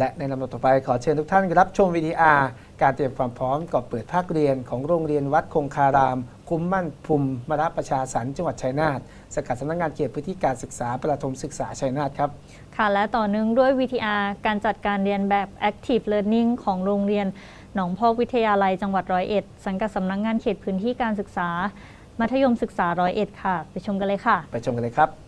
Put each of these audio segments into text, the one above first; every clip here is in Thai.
และในลำดับต่อไปขอเชิญทุกท่านรับชมวิดีอาร์การเตรียมความพร้อมก่อนเปิดภาคเรียนของโรงเรียนวัดคงคาราม คุ้มมั่นภูมิมรประชาสรรค์จังหวัดชัยนาทสกัดสำนักงานเขตพื้นที่การศึกษาประถมศึกษาชัยนาทครับ ค่ะและต่อเนื่องด้วย VTR การจัดการเรียนแบบ Active Learning ของโรงเรียนหนองพอกวิทยาลัยจังหวัดร้อยเอ็ดสังกัดสำนักงงานเขตพื้นที่การศึกษา มัธยมศึกษาร้อยเอ็ดค่ะ ไปชมกันเลยค่ะ ไปชมกันเลยครับ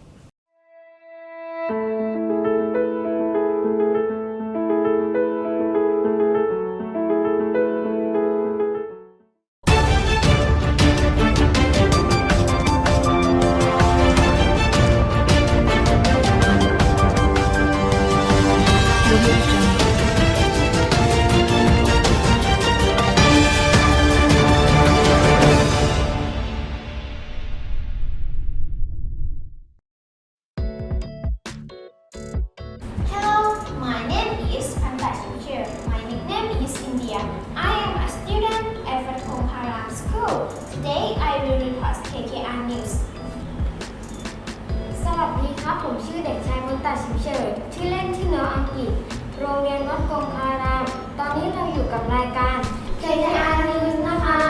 ราอยู่กับรายการ KKR News นะคะ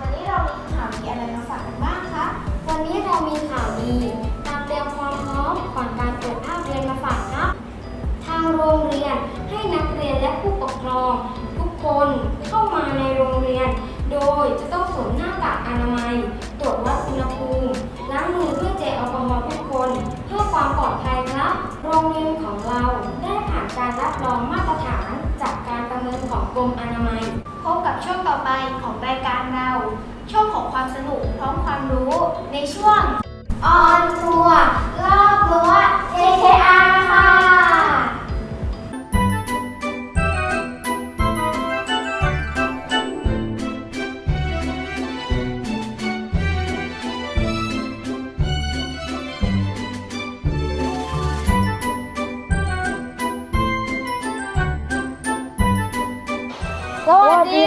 วันนี้เรามีข่าวดีอะไรมาฝากกันบ้างคะ วันนี้เรามีข่าวดีการเตรียมความพร้อมก่อนการเปิดภาคเรียนมาฝากครับ ทางโรงเรียนให้นักเรียนและผู้ปกครอง ทุกคนเข้ามาในโรงเรียน โดยจะต้องสวมหน้ากากอนามัย ตรวจวัดอุณหภูมิล้างมือด้วยเจลแอลกอฮอล์ทุกคนเพื่อความปลอดภัยครับ โรงเรียนของเราได้ผ่านการรับรองมาตรฐาน การประเมินของกรมอนามัย พบกับช่วงต่อไปของรายการเรา ช่วงของความสนุกพร้อมความรู้ในช่วงออนทัวร์รอบรั้ว KKR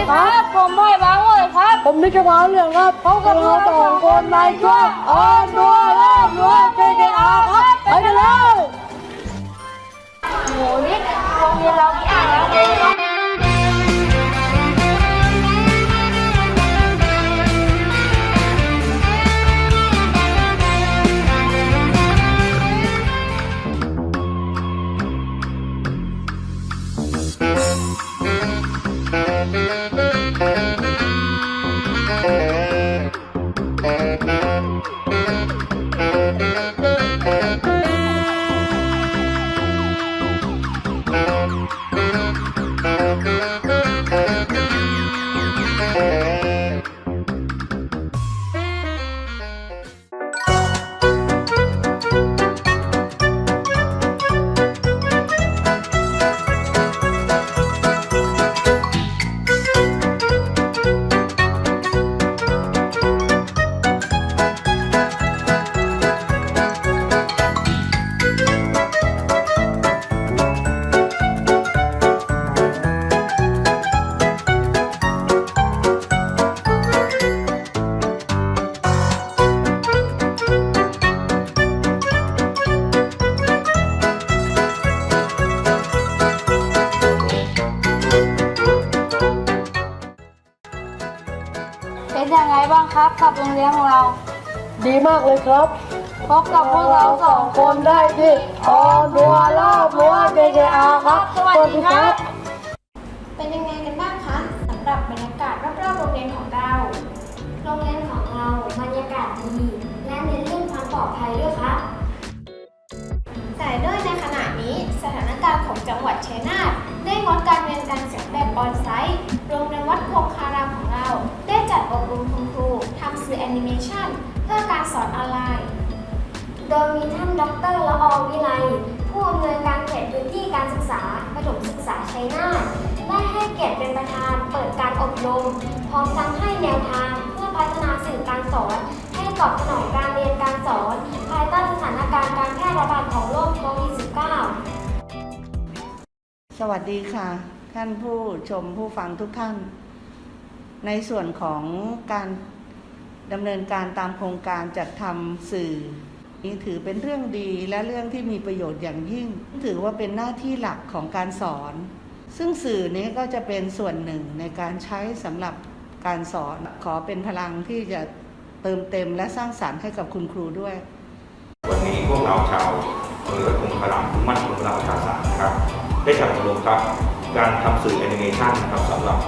ครับ ผมบอยบางเลยครับ ผมนิชวาเหลืองครับพบกับเราสองคนในช่วงออนทัวร์รอบรั้ว KKR ครับไปกันเลยโหนี่ เป็นยังไงบ้างครับกับโรงเรียนของเรา ดีมากเลยครับ พบกับพวกเราสองคนได้ที่ออนทัวร์รอบรั้ว KKR ครับ สวัสดีครับ เป็นยังไงกันบ้างคะสำหรับบรรยากาศรอบๆโรงเรียนของเรา โรงเรียนของเราบรรยากาศดีและเน้นเรื่องความปลอดภัยด้วยครับ แต่ด้วยในขณะนี้สถานการณ์ของจังหวัดชัยนาทได้งดการเรียนการสอนแบบออนไซต์ สื่อแอนิเมชันเพื่อการสอนออนไลน์ โดยมีท่านดรละออวิไล ผู้อำนวยการเขตพื้นที่การศึกษาประถมศึกษาชัยนาทได้ให้เกียรติเป็นประธานเปิดการอบรม พร้อมทั้งให้แนวทางเพื่อพัฒนาสื่อการสอน ให้ตอบสนองการเรียนการสอน ภายใต้สถานการณ์การแพร่ระบาดของโรคโควิด -19 สวัสดีค่ะ ท่านผู้ชมผู้ฟังทุกท่าน ในส่วนของการ ดำเนินการตามโครงการจัดทำสื่อ นี่ถือเป็นเรื่องดีและเรื่องที่มีประโยชน์อย่างยิ่ง ถือว่าเป็นหน้าที่หลักของการสอน ซึ่งสื่อนี้ก็จะเป็นส่วนหนึ่งในการใช้สำหรับการสอนขอเป็นพลังที่จะเติมเต็มและสร้างสารรค์ให้กับคุณครูด้วย วันนี้พวกเราชาวอำเภอคงคารามคุ้มมั่นของเราชาวสามนะครับ ได้จัดอบรมครับ การทำสื่อแอนิเมชันนะครับสำหรับ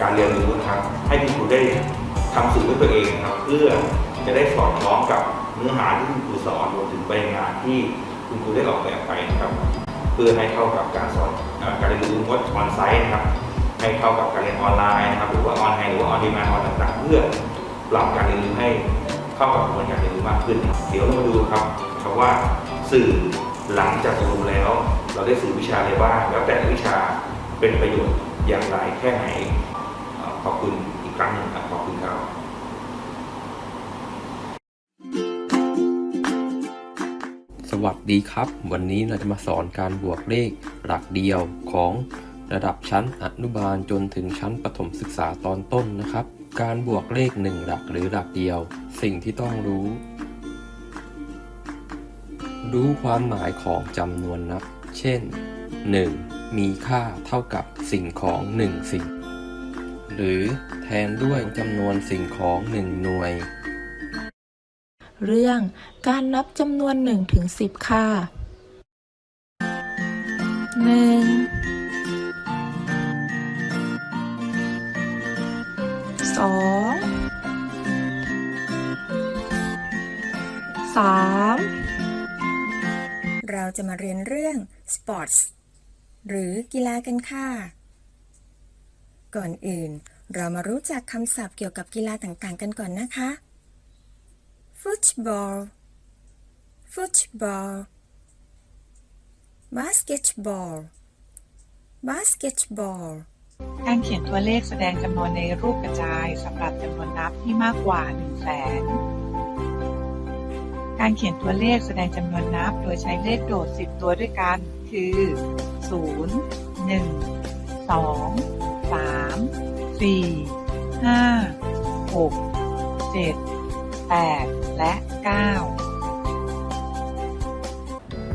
การเรียนรู้นะครับให้คุณครูได้ ทำสื่อด้วยตัวเองครับ เพื่อจะได้สอดคล้องกับเนื้อหาที่คุณครูสอนรวมถึงใบงานที่คุณครูได้ออกแบบไปนะครับ เพื่อให้เข้ากับการสอนการเรียนรู้งดออนไซต์นะครับ ให้เข้ากับการเรียนออนไลน์นะครับ หรือว่าออนไลน์หรือว่าออนดีแมนออนต่างๆ เพื่อปรับการเรียนรู้ให้เข้ากับกระบวนการเรียนรู้มากขึ้น เดี๋ยวเรามาดูครับครับว่าสื่อหลังจากอบรมแล้ว เราได้สื่อวิชาอะไรบ้างแล้วแต่ละวิชาเป็นประโยชน์อย่างไรแค่ไหนขอบคุณอีกครั้งหนึ่งครับ สวัสดีครับ วันนี้เราจะมาสอนการบวกเลขหลักเดียวของระดับชั้นอนุบาลจนถึงชั้นประถมศึกษาตอนต้นนะครับ การบวกเลขหนึ่งหลักหรือหลักเดียว สิ่งที่ต้องรู้ รู้ความหมายของจำนวนนับ เช่น 1. มีค่าเท่ากับสิ่งของ 1 สิ่ง หรือแทนด้วยจำนวนสิ่งของ 1 หน่วย เรื่องการนับจำนวน1ถึง10 ค่ะ 1 2 3 เราจะมาเรียนเรื่อง sports หรือกีฬากันค่ะ ก่อนอื่น เรามารู้จักคำศัพท์เกี่ยวกับกีฬาต่างๆ กันก่อนนะคะ football football basketball basketball การเขียนตัวเลขแสดงจำนวนในรูปกระจายสำหรับจำนวนนับที่มากกว่า 1 0 0 0 0แสนการเขียนตัวเลขแสดงจำนวนนับโดยใช้เลขโดด 10 ตัวด้วยกัน คือ 0 1 2 3 4 5 6 7 8 และ 9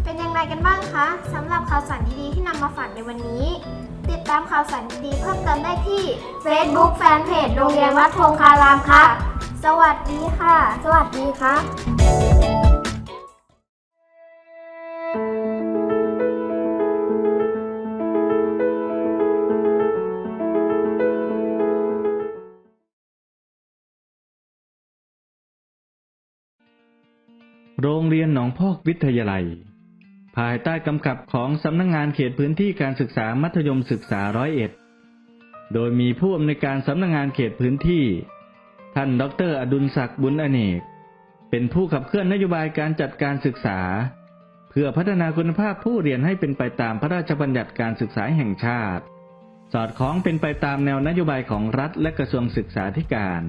เป็นอย่างไรกันบ้างคะสำหรับข่าวสารดีๆที่นำมาฝากในวันนี้ ติดตามข่าวสารดีๆเพิ่มเติมได้ที่ Facebook Fanpage โรงเรียนวัดคงคารามค่ะ สวัสดีค่ะ สวัสดีค่ะ เรียนหนองพอกวิทยาลัย ภายใต้กำกับของสำนักงงานเขตพื้นที่การศึกษามัธยมศึกษาร้อยเอ็ด โดยมีผู้อำนวยการสำนักงงานเขตพื้นที่ ท่านดร อดุลศักดิ์บุญอเนก เป็นผู้ขับเคลื่อนนโยบายการจัดการศึกษา เพื่อพัฒนาคุณภาพผู้เรียนให้เป็นไปตามพระราชบัญญัติการศึกษาแห่งชาติ สอดคล้องเป็นไปตามแนวนโยบายของรัฐและกระทรวงศึกษาธิการ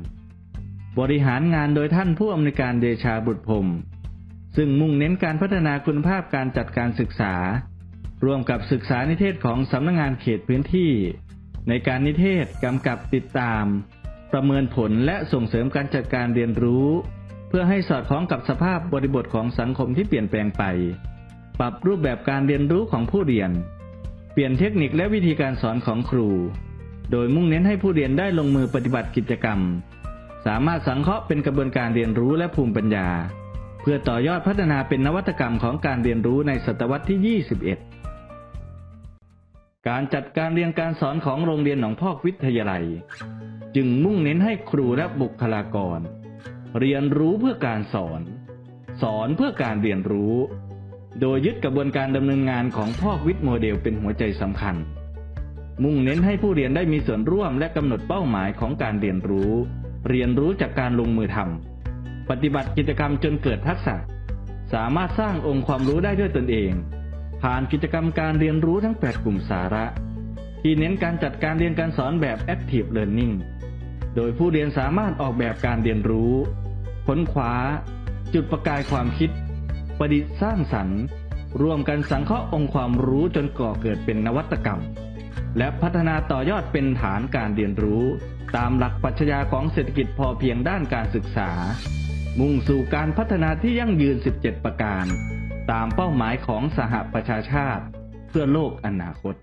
บริหารงานโดยท่านผู้อำนวยการเดชาบุตรพรม ซึ่งมุ่งเน้นการพัฒนาคุณภาพการจัดการศึกษา ร่วมกับศึกษานิเทศของสำนักงงานเขตพื้นที่ ในการนิเทศกำกับติดตาม ประเมินผลและส่งเสริมการจัดการเรียนรู้ เพื่อให้สอดคล้องกับสภาพบริบทของสังคมที่เปลี่ยนแปลงไป ปรับรูปแบบการเรียนรู้ของผู้เรียน เปลี่ยนเทคนิคและวิธีการสอนของครู โดยมุ่งเน้นให้ผู้เรียนได้ลงมือปฏิบัติกิจกรรม สามารถสังเคราะห์เป็นกระบวนการเรียนรู้และภูมิปัญญา เพื่อต่อยอดพัฒนาเป็นนวัตกรรมของการเรียนรู้ในศตวรรษที่ 21 การจัดการเรียนการสอนของโรงเรียนหนองพอกวิทยาลัย จึงมุ่งเน้นให้ครูและบุคลากร เรียนรู้เพื่อการสอน สอนเพื่อการเรียนรู้ โดยยึดกระบวนการดำเนินงานของพอกวิทย์โมเดลเป็นหัวใจสำคัญ มุ่งเน้นให้ผู้เรียนได้มีส่วนร่วมและกำหนดเป้าหมายของการเรียนรู้ เรียนรู้จากการลงมือทำ ปฏิบัติกิจกรรมจนเกิดทักษะ สามารถสร้างองค์ความรู้ได้ด้วยตนเอง ผ่านกิจกรรมการเรียนรู้ทั้ง 8 กลุ่มสาระ ที่เน้นการจัดการเรียนการสอนแบบ Active Learning โดยผู้เรียนสามารถออกแบบการเรียนรู้ ค้นคว้า จุดประกายความคิด ประดิษฐ์สร้างสรรค์ร่วมกันสังเคราะห์องค์ความรู้จนก่อเกิดเป็นนวัตกรรม และพัฒนาต่อยอดเป็นฐานการเรียนรู้ ตามหลักปรัชญาของเศรษฐกิจพอเพียงด้านการศึกษา มุ่งสู่การพัฒนาที่ยั่งยืน 17 ประการ ตามเป้าหมายของสหประชาชาติ เพื่อโลกอนาคต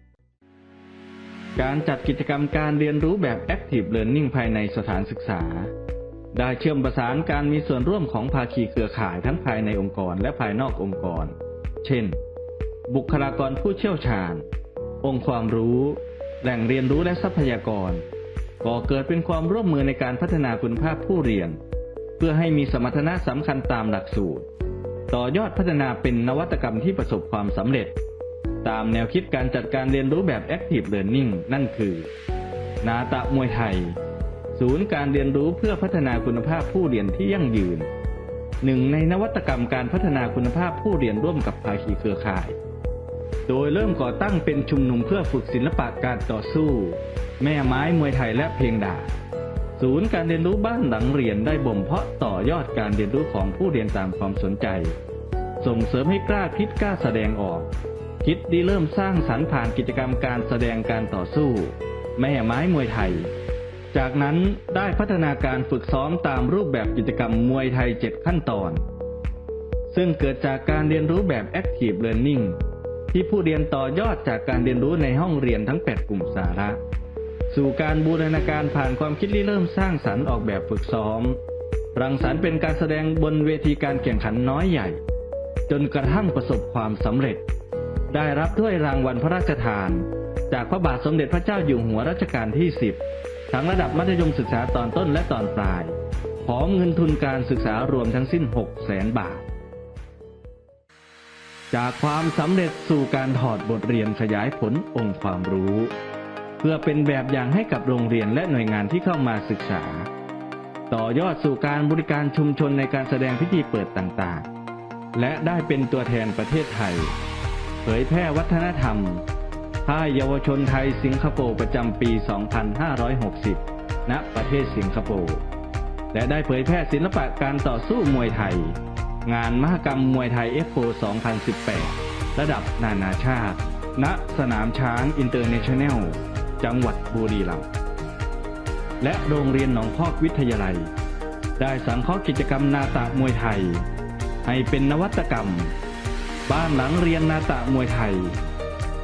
การจัดกิจกรรมการเรียนรู้แบบ Active Learning ภายในสถานศึกษา ได้เชื่อมประสานการมีส่วนร่วมของภาคีเครือข่ายทั้งภายในองค์กรและภายนอกองค์กร เช่น บุคลากรผู้เชี่ยวชาญ องค์ความรู้ แหล่งเรียนรู้และทรัพยากรก่อเกิดเป็นความร่วมมือในการพัฒนาคุณภาพผู้เรียน เพื่อให้มีสมรรถนะสำคัญตามหลักสูตร ต่อยอดพัฒนาเป็นนวัตกรรมที่ประสบความสำเร็จ ตามแนวคิดการจัดการเรียนรู้แบบ Active Learning นั่นคือ นาตะมวยไทย ศูนย์การเรียนรู้เพื่อพัฒนาคุณภาพผู้เรียนที่ยั่งยืนหนึ่งในนวัตกรรมการพัฒนาคุณภาพผู้เรียนร่วมกับภาคีเครือข่าย โดยเริ่มก่อตั้งเป็นชุมนุมเพื่อฝึกศิลปะการต่อสู้ แม่ไม้มวยไทยและเพลงดาบ ศูนย์การเรียนรู้บ้านหลังเรียนได้บ่มเพาะต่อยอดการเรียนรู้ของผู้เรียนตามความสนใจ ส่งเสริมให้กล้าคิดกล้าแสดงออก คิดดีเริ่มสร้างสรรค์ผ่านกิจกรรมการแสดงการต่อสู้ แม่ไม้มวยไทย จากนั้นได้พัฒนาการฝึกซ้อมตามรูปแบบกิจกรรมมวยไทย 7 ขั้นตอน ซึ่งเกิดจากการเรียนรู้แบบ Active Learning ที่ผู้เรียนต่อยอดจากการเรียนรู้ในห้องเรียนทั้ง 8 กลุ่มสาระ สู่การบูรณาการผ่านความคิดริเริ่มสร้างสรรค์ออกแบบฝึกซ้อม รังสรรค์เป็นการแสดงบนเวทีการแข่งขันน้อยใหญ่ จนกระทั่งประสบความสำเร็จ ได้รับถ้วยรางวัลพระราชทาน จากพระบาทสมเด็จพระเจ้าอยู่หัวรัชกาลที่ 10 ทั้งระดับมัธยมศึกษาตอนต้นและตอนปลาย พร้อมเงินทุนการศึกษารวมทั้งสิ้น 6 0แสนบาท จากความสำเร็จสู่การถอดบทเรียนขยายผลองค์ความรู้ เพื่อเป็นแบบอย่างให้กับโรงเรียนและหน่วยงานที่เข้ามาศึกษา ต่อยอดสู่การบริการชุมชนในการแสดงพิธีเปิดต่างๆ และได้เป็นตัวแทนประเทศไทย เผยแพร่วัฒนธรรมค่ายเยาวชนไทยสิงคโปร์ประจำปี 2560 ณ ประเทศสิงคโปร์ และได้เผยแพร่ศิลปะการต่อสู้มวยไทย งานมหกรรมมวยไทยเอฟโ2018 ระดับนานาชาติ ณ สนามช้างอินเตอร์เนชั่นแนล จังหวัดบุรีรัมย์และโรงเรียนหนองพอกวิทยาลัย ได้สังเคราะห์กิจกรรมนาตะมวยไทย ให้เป็นนวัตกรรม บ้านหลังเรียนนาตะมวยไทย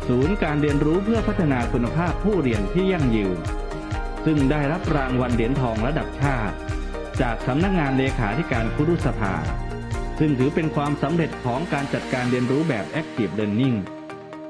ศูนย์การเรียนรู้เพื่อพัฒนาคุณภาพผู้เรียนที่ยั่งยืน ซึ่งได้รับรางวัลเหรียญทองระดับชาติ จากสำนักงงานเลขาธิการคุรุสภาซึ่งถือเป็นความสำเร็จของการจัดการเรียนรู้แบบ Active Learning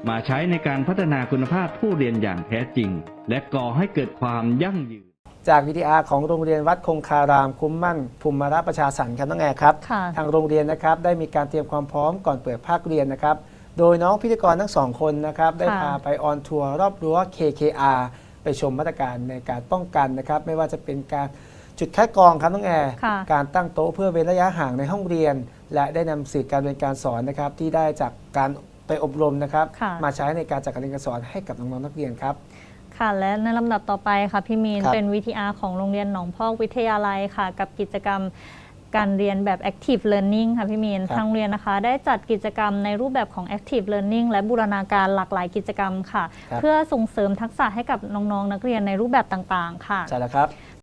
มาใช้ในการพัฒนาคุณภาพผู้เรียนอย่างแท้จริง และก่อให้เกิดความยั่งยืน จากวิทยาของโรงเรียนวัดคงคารามคุ้มมั่นภูมิระประชาสรรค์ครับน้องแอร์ครับค่ะ ทางโรงเรียนนะครับได้มีการเตรียมความพร้อมก่อนเปิดภาคเรียนนะครับ โดยน้องพิธีกรทั้งสองคนนะครับได้ค่ะพาไปออนทัวร์รอบรั้ว KKR ไปชมมาตรการในการป้องกันนะครับ ไม่ว่าจะเป็นการจุดคัดกรองครับน้องแอร์ ค่ะ การตั้งโต๊ะเพื่อเว้นระยะห่างในห้องเรียน และได้นำสื่อการเรียนการสอนนะครับที่ได้จากการ ไปอบรมนะครับ ค่ะ มาใช้ในการจัดการเรียนการสอนให้กับน้องๆนักเรียนครับ ค่ะและในลำดับต่อไปค่ะพี่มีนครับ เป็น VTR ของโรงเรียนหนองพอกวิทยาลัยค่ะ กับกิจกรรมการเรียนแบบ Active Learning ค่ะพี่มีนครับทางโรงเรียนนะคะ ได้จัดกิจกรรมในรูปแบบของ Active Learning และบูรณาการหลากหลายกิจกรรมค่ะ ครับ เพื่อส่งเสริมทักษะให้กับน้องๆนักเรียนในรูปแบบต่างๆค่ะ ใช่แล้วครับ